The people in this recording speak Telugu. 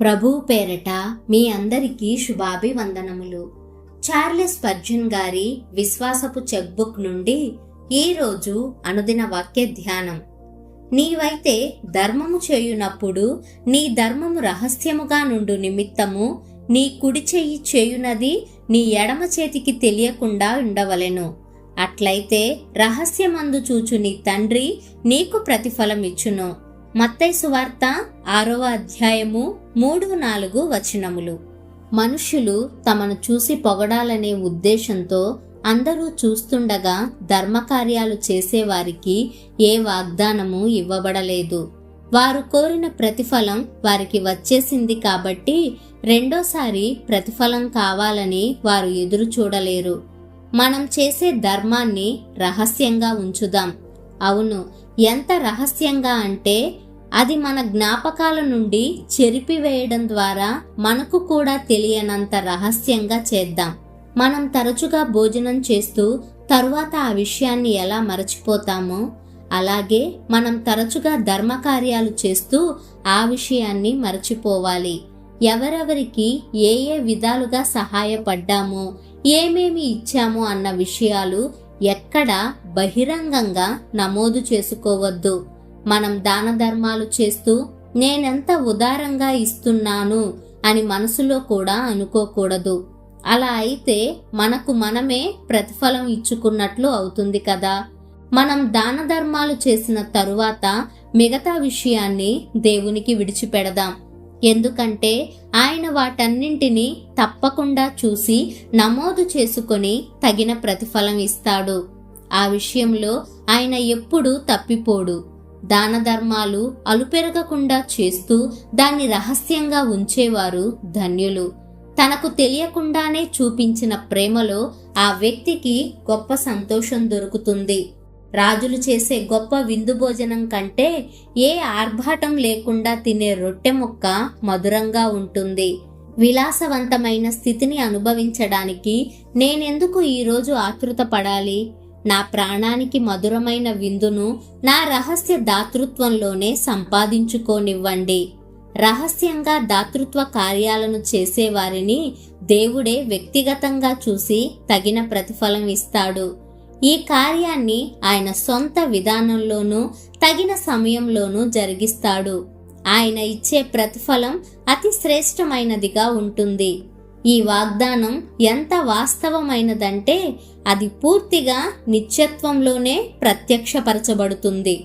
ప్రభు పేరట మీ అందరికీ శుభాభివందనములు. చార్లెస్ పర్జున్ గారి విశ్వాసపు చెక్బుక్ నుండి ఈరోజు అనుదిన వాక్య ధ్యానం. నీవైతే ధర్మము చేయునప్పుడు నీ ధర్మము రహస్యముగా నుండు నిమిత్తము నీ కుడి చెయ్యి చేయునది నీ ఎడమ చేతికి తెలియకుండా ఉండవలెను. అట్లయితే రహస్యమందు చూచు నీ తండ్రి నీకు ప్రతిఫలం ఇచ్చును మత్తైసు వార్త ఆరవ అధ్యాయము మూడు నాలుగు వచనములు. మనుషులు తమను చూసి పొగడాలనే ఉద్దేశంతో అందరూ చూస్తుండగా ధర్మకార్యాలు చేసేవారికి ఏ వాగ్దానము ఇవ్వబడలేదు. వారు కోరిన ప్రతిఫలం వారికి వచ్చేసింది కాబట్టి రెండోసారి ప్రతిఫలం కావాలని వారు ఎదురు చూడలేరు. మనం చేసే ధర్మాన్ని రహస్యంగా ఉంచుదాం. అవును ఎంత రహస్యంగా అంటే అది మన జ్ఞాపకాల నుండి చెరిపివేయడం ద్వారా మనకు కూడా తెలియనంత రహస్యంగా చేద్దాం. మనం తరచుగా భోజనం చేస్తూ తరువాత ఆ విషయాన్ని ఎలా మరచిపోతామో అలాగే మనం తరచుగా ధర్మకార్యాలు చేస్తూ ఆ విషయాన్ని మరచిపోవాలి. ఎవరెవరికి ఏ ఏ విధాలుగా సహాయపడ్డామో ఏమేమి ఇచ్చామో అన్న విషయాలు ఎక్కడ బహిరంగంగా నమోదు చేసుకోవద్దు. మనం దాన ధర్మాలు చేస్తూ నేనెంత ఉదారంగా ఇస్తున్నాను అని మనసులో కూడా అనుకోకూడదు. అలా అయితే మనకు మనమే ప్రతిఫలం ఇచ్చుకున్నట్లు అవుతుంది కదా. మనం దాన ధర్మాలు చేసిన తరువాత మిగతా విషయాన్ని దేవునికి విడిచిపెడదాం. ఎందుకంటే ఆయన వాటన్నింటినీ తప్పకుండా చూసి నమోదు చేసుకొని తగిన ప్రతిఫలం ఇస్తాడు. ఆ విషయంలో ఆయన ఎప్పుడూ తప్పిపోడు. దాన ధర్మాలు అలుపెరగకుండా చేస్తూ దాన్ని రహస్యంగా ఉంచేవారు ధన్యులు. తనకు తెలియకుండానే చూపించిన ప్రేమలో ఆ వ్యక్తికి గొప్ప సంతోషం దొరుకుతుంది. రాజులు చేసే గొప్ప విందు భోజనం కంటే ఏ ఆర్భాటం లేకుండా తినే రొట్టె ముక్క మధురంగా ఉంటుంది. విలాసవంతమైన స్థితిని అనుభవించడానికి నేనెందుకు ఈరోజు ఆతృత పడాలి? నా ప్రాణానికి మధురమైన విందును నా రహస్య దాతృత్వంలోనే సంపాదించుకోనివ్వండి. రహస్యంగా దాతృత్వ కార్యాలను చేసేవారిని దేవుడే వ్యక్తిగతంగా చూసి తగిన ప్రతిఫలం ఇస్తాడు. ఈ కార్యాన్ని ఆయన సొంత విధానంలోనూ తగిన సమయంలోనూ జరిగిస్తాడు. ఆయన ఇచ్చే ప్రతిఫలం అతి శ్రేష్టమైనదిగా ఉంటుంది. ఈ వాగ్దానం ఎంత వాస్తవమైనదంటే అది పూర్తిగా నిత్యత్వంలోనే ప్రత్యక్షపరచబడుతుంది.